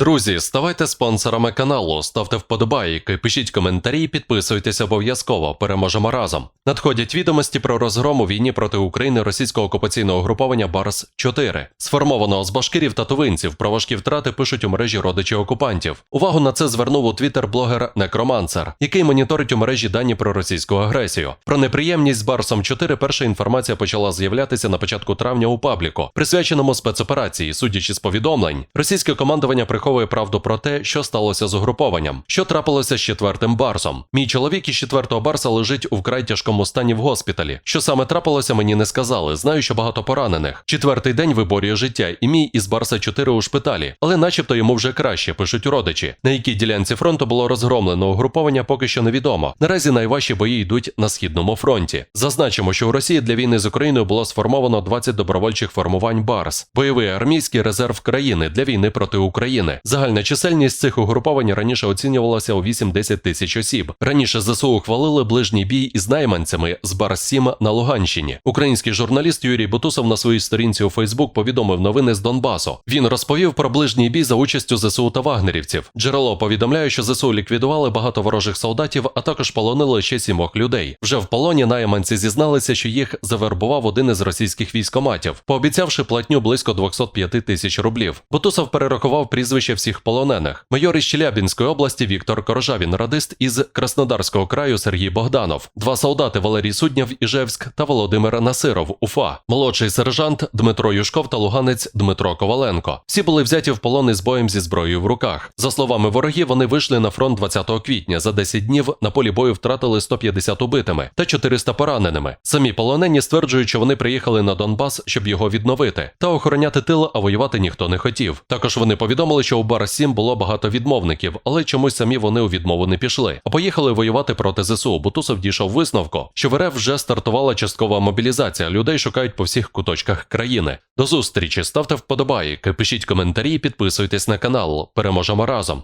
Друзі, ставайте спонсорами каналу, ставте вподобайки, пишіть коментарі, підписуйтесь обов'язково. Переможемо разом. Надходять відомості про розгром у війні проти України російського окупаційного угруповання Барс 4 сформованого з башкирів та тувинців. Про важкі втрати пишуть у мережі родичі окупантів. Увагу на це звернув у твіттер блогер Некромансер, який моніторить у мережі дані про російську агресію. Про неприємність з Барсом 4 перша інформація почала з'являтися на початку травня у пабліку, присвяченому спецоперації. Судячи з повідомлень, російське командування приховує правду про те, що сталося з угрупованням, що трапилося з четвертим барсом. Мій чоловік із четвертого барса лежить у вкрай тяжкому стані в госпіталі. Що саме трапилося, мені не сказали. Знаю, що багато поранених. Четвертий день виборює життя, і мій із барса 4 у шпиталі, але начебто йому вже краще, пишуть родичі. На якій ділянці фронту було розгромлено угруповання, поки що невідомо. Наразі найважчі бої йдуть на східному фронті. Зазначимо, що у Росії для війни з Україною було сформовано 20 добровольчих формувань Барс, бойовий армійський резерв країни для війни проти України. Загальна чисельність цих угруповань раніше оцінювалася у 8-10 тисяч осіб. Раніше ЗСУ ухвалили ближній бій із найманцями з Барс 7 на Луганщині. Український журналіст Юрій Бутусов на своїй сторінці у Фейсбук повідомив новини з Донбасу. Він розповів про ближній бій за участю ЗСУ та вагнерівців. Джерело повідомляє, що ЗСУ ліквідували багато ворожих солдатів, а також полонили ще сімох людей. Вже в полоні найманці зізналися, що їх завербував один із російських військоматів, пообіцявши платню близько 205 тисяч рублів. Бутусов перерахував прізвище всіх полонених. Майор із Челябінської області Віктор Коржавін, радист із Краснодарського краю Сергій Богданов, два солдати Валерій Суднєв Іжевськ та Володимир Насиров Уфа, молодший сержант Дмитро Юшков та луганець Дмитро Коваленко. Всі були взяті в полон із боєм зі зброєю в руках. За словами ворогів, вони вийшли на фронт 20 квітня. За 10 днів на полі бою втратили 150 убитими та 400 пораненими. Самі полонені стверджують, що вони приїхали на Донбас, щоб його відновити та охороняти тил, а воювати ніхто не хотів. Також вони повідомили, що у Бар 7 було багато відмовників, але чомусь самі вони у відмову не пішли. А поїхали воювати проти ЗСУ. Бутусов дійшов висновку, що в РФ вже стартувала часткова мобілізація. Людей шукають по всіх куточках країни. До зустрічі ставте вподобайки, пишіть коментарі, підписуйтесь на канал. Переможемо разом.